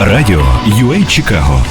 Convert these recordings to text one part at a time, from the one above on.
Радіо UA Чикаго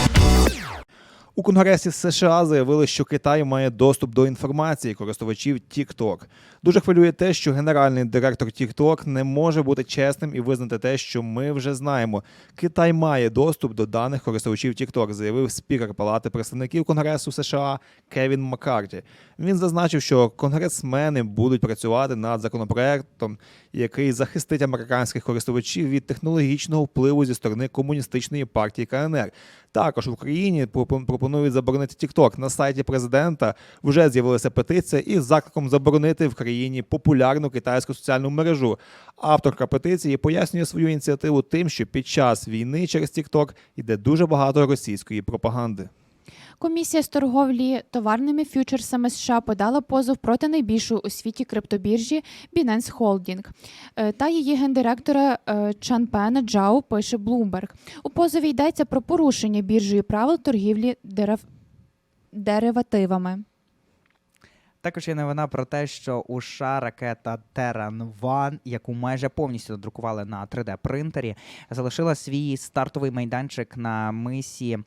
У Конгресі США заявили, що Китай має доступ до інформації користувачів TikTok. Дуже хвилює те, що генеральний директор TikTok не може бути чесним і визнати те, що ми вже знаємо. Китай має доступ до даних користувачів TikTok, заявив спікер Палати представників Конгресу США Кевін Маккарті. Він зазначив, що конгресмени будуть працювати над законопроектом, який захистить американських користувачів від технологічного впливу зі сторони комуністичної партії КНР. Також в Україні пропон- пропонують заборонити TikTok. На сайті президента вже з'явилася петиція із закликом заборонити в країні популярну китайську соціальну мережу. Авторка петиції пояснює свою ініціативу тим, що під час війни через TikTok йде дуже багато російської пропаганди. Комісія з торговлі товарними фьючерсами США подала позов проти найбільшої у світі криптобіржі Binance Holding Е, та її гендиректора Чан Чанпена Джао пише Bloomberg. У позові йдеться про порушення біржею правил торгівлі дерев... деривативами. Також є новина про те, що у США ракета Terran One, яку майже повністю надрукували на 3D-принтері, залишила свій стартовий майданчик на мисі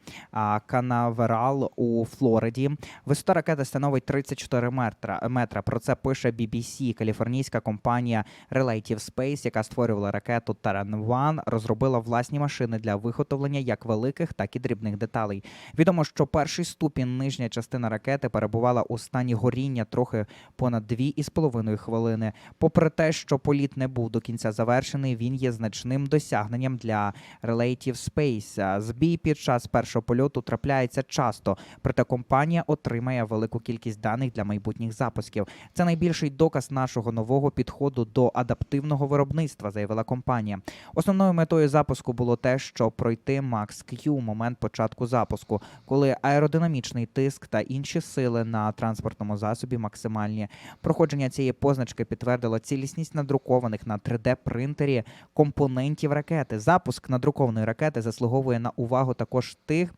Канаверал у Флориді. Висота ракети становить 34 метра. метра. Про це пише BBC. Каліфорнійська компанія Relative Space, яка створювала ракету Terran One, розробила власні машини для виготовлення як великих, так і дрібних деталей. Відомо, що перший ступінь нижня частина ракети перебувала у стані горіння трохи понад 2,5 хвилини. Попри те, що політ не був до кінця завершений, він є значним досягненням для Relative Space. Збій під час першого польоту трапляється часто, проте компанія отримає велику кількість даних для майбутніх запусків. Це найбільший доказ нашого нового підходу до адаптивного виробництва, заявила компанія. Основною метою запуску було те, щоб пройти Max Q – момент початку запуску, коли аеродинамічний тиск та інші сили на транспортному засобі максимальні. Проходження цієї позначки підтвердило цілісність надрукованих на 3D-принтері компонентів ракети. Запуск надрукованої ракети заслуговує на увагу також тих.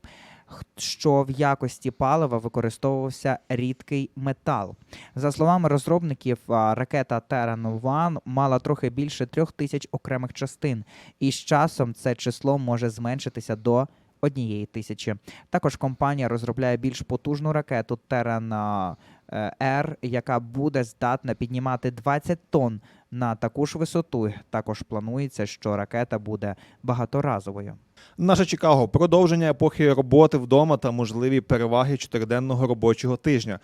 Що в якості палива використовувався рідкий метал. За словами розробників, ракета Terran One мала трохи більше трьох тисяч окремих частин, і з часом це число може зменшитися до однієї тисячі. Також компанія розробляє більш потужну ракету е, R, яка буде здатна піднімати 20 тонн на таку ж висоту. Також планується, що ракета буде багаторазовою. Наше Чикаго продовження епохи роботи вдома та можливі переваги чотириденного робочого тижня.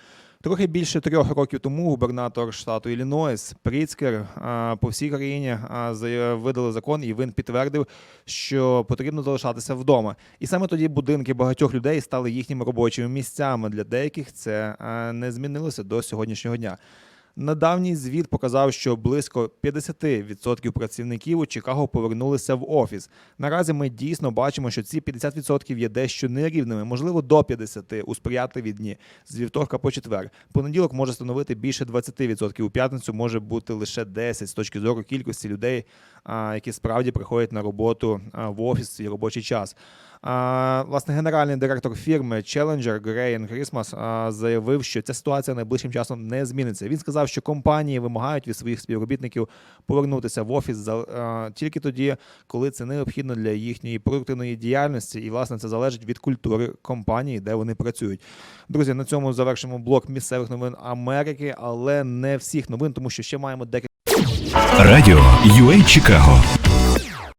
Трохи більше трьох років тому губернатор штату Іллінойс Пріцкер по всій країні а, видали закон, і він підтвердив, що потрібно залишатися вдома. І саме тоді будинки багатьох людей стали їхніми робочими місцями. Для деяких це не змінилося до сьогоднішнього дня. Недавній звіт показав, що близько 50% працівників у Чикаго повернулися в офіс. Наразі ми дійсно бачимо, що ці 50% є дещо нерівними, можливо, до 50% у сприятливі дні з вівторка по четвер. Понеділок може становити більше 20%, у п'ятницю може бути лише 10% з точки зору кількості людей, які справді приходять на роботу в офіс свій робочий час. Власне, генеральний директор фірми Challenger Грейн а, заявив, що ця ситуація найближчим часом не зміниться. Він сказав, що компанії вимагають від своїх співробітників повернутися в офіс за, а, тільки тоді, коли це необхідно для їхньої продуктивної діяльності, і власне це залежить від культури компанії, де вони працюють. Друзі, на цьому завершимо блок місцевих новин Америки, але не всіх новин, тому що ще маємо декілька. Радіо UA Чикаго